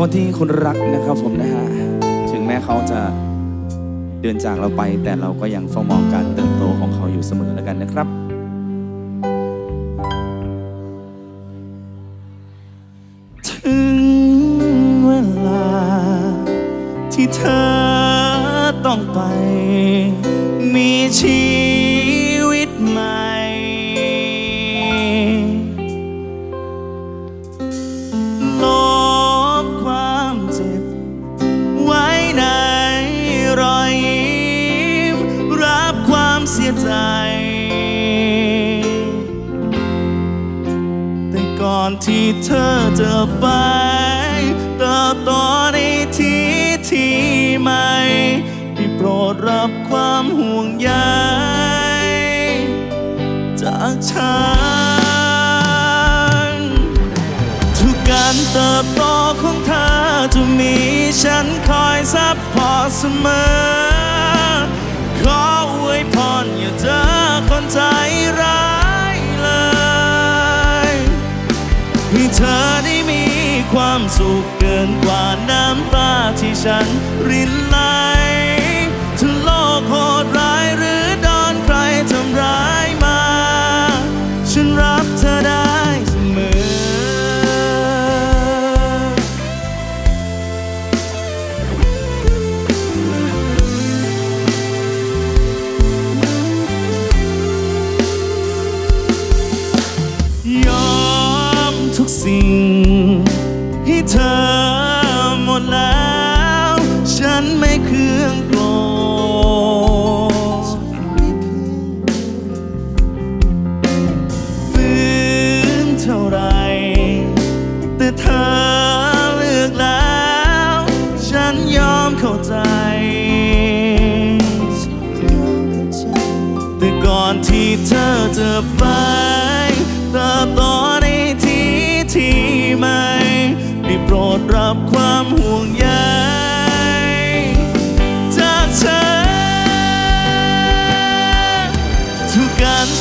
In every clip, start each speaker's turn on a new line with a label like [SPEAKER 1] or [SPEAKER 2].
[SPEAKER 1] คนที่คุณรักนะครับผมนะฮะ ถึงแม้เขาจะเดินจากเราไป แต่เราก็ยังเฝ้ามองการเติบโตของเขาอยู่เสมอแล้วกันนะครับ ถึงเวลา ที่เธอต้องไป มีชีวิ เสียใจ แต่ก่อนที่เธอจะไปเติบโตในที่ที่ใหม่ได้โปรดรับความห่วงใยจากฉันทุกการเติบโตของเธอจะมีฉันคอยซับพอร์ตเสมอ นใจร้ายเลยให้เธอได้มีความสุขเกินกว่าน้ำตาที่ฉันรินไหลถ้าโลกโหดร้าย เคืองโกรธฝืนเท่าไร แต่เธอเลือกแล้ว ฉันยอมเข้าใจ แต่ก่อนที่เธอจะไปเติบโตในที่ที่ใหม่ได้โปรดรับความห่วงใย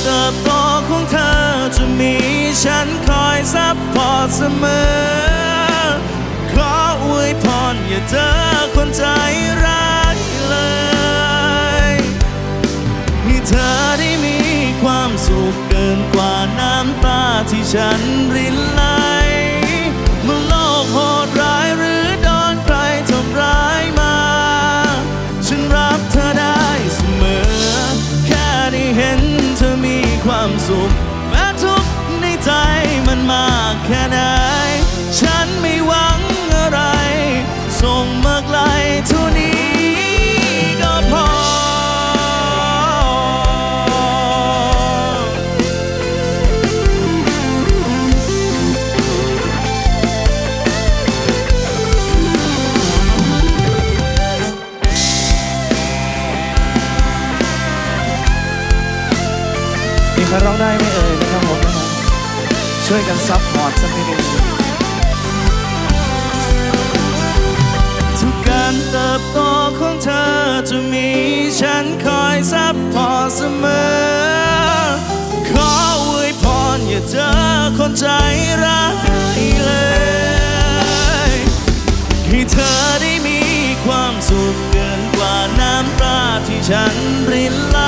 [SPEAKER 1] ติบโตของเธอจะมีฉันคอยซับพอร์ตเสมอ ขออวยพรอย่าเจอคนใจร้ายเลยให้เธอได้มีความสุขเกินกว่าน้ำตาที่ฉันรินไหล มี มีใครร้องได้ไหมเอ่ยนะครับผมช่วยกันซัพพอร์ตสักนิดนึงทุกการเติบโตของเธอจะมีฉันคอยซัพพอร์ตเสมอ ขออวยพรอย่าเจอคนใจร้ายเลย ให้เธอได้มีความสุขเกินกว่าน้ำตาที่ฉันรินไหล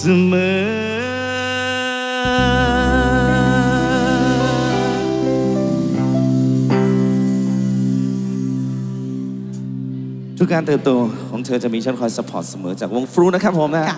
[SPEAKER 1] เสมอ ทุกการเติบโตของเธอจะมีฉันคอยสปอร์ตเสมอจากวงฟรูนะครับผมนะะ